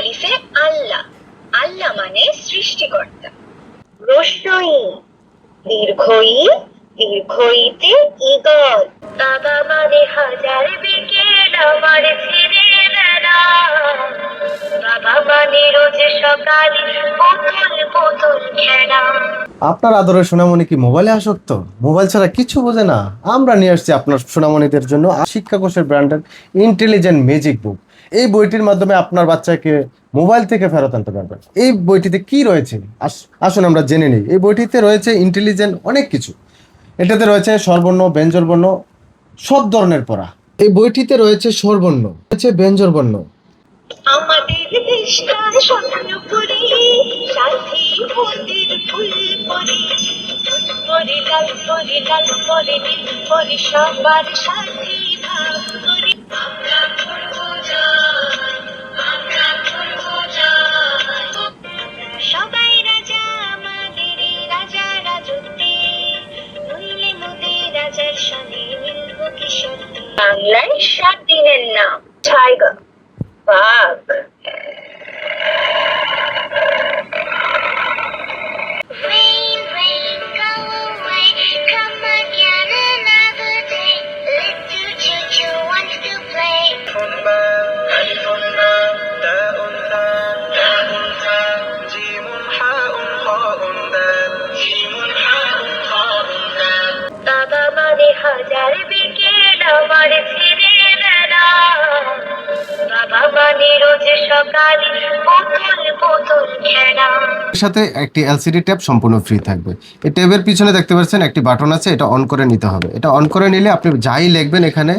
আলিফে আল্লাহ। আল্লাহ মানে সৃষ্টিকর্তা। রস্যই দীর্ঘই দীর্ঘইতে ইগল বাবা মানে হাজার বিকেল আমার ছিঁড়ে বেড়া বাবা মানে রোজ সকালে পুতুল পুতুল খেলা। আপনার আদরের সোনামণি কি মোবাইলে আসক্ত? মোবাইল ছাড়া কিছু বোঝে না। আমরা নিয়ে আসছি আপনার সোনামণিদের জন্য শিক্ষাকোষের ব্র্যান্ডের ইন্টেলিজেন্ট ম্যাজিক বুক। এই বইটির মাধ্যমে আপনার বাচ্চাকে মোবাইল থেকে ফেরত আনতে পারবেন। এই বইটিতে কি রয়েছে? আস- আসুন আমরা জেনে নিই। এই বইটিতে রয়েছে ইন্টেলিজেন্ট অনেক কিছু। এটাতে রয়েছে স্বরবর্ণ, ব্যঞ্জনবর্ণ, সব ধরনের পড়া। এই বইটিতে রয়েছে স্বরবর্ণ, রয়েছে ব্যঞ্জনবর্ণ। আমাদের বাংলায় সাত দিনের নাম। টাইগার বাঘ হাজার বিকেল আমার ছিঁড়ে মানে সাথে একটি এলসিডি ট্যাব সম্পূর্ণ ফ্রি থাকবে। এই ট্যাবের পিছনে দেখতে পাচ্ছেন একটি বাটন আছে, এটা অন করে নিতে হবে। এটা অন করে নিলে আপনি যাই লিখবেন এখানে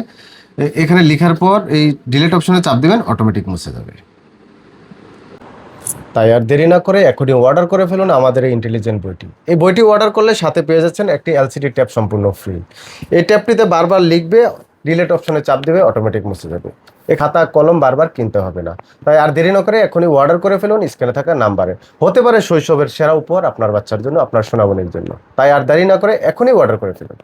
এখানে লেখার পর এই ডিলিট অপশনে চাপ দিবেন অটোমেটিক মুছে যাবে। তাই আর দেরি না করে এখনই অর্ডার করে ফেলুন আমাদের এই ইন্টেলিজেন্ট বইটি। এই বইটি অর্ডার করলে সাথে পেয়ে যাচ্ছেন একটি এলসিডি ট্যাব সম্পূর্ণ ফ্রি এই ট্যাবটিতে বারবার লিখবে ডিলেট অপশনে চাপ দেবে অটোমেটিক মুছে যাবে। এই খাতা কলম বারবার কিনতে হবে না। তাই আর দেরি না করে এখনই অর্ডার করে ফেলুন স্ক্রিনে থাকা নাম্বারে হতে পারে শৈশবের সেরা উপহার আপনার বাচ্চার জন্য, আপনার সোনামণির জন্য। তাই আর দেরি না করে এখনই অর্ডার করে ফেলুন।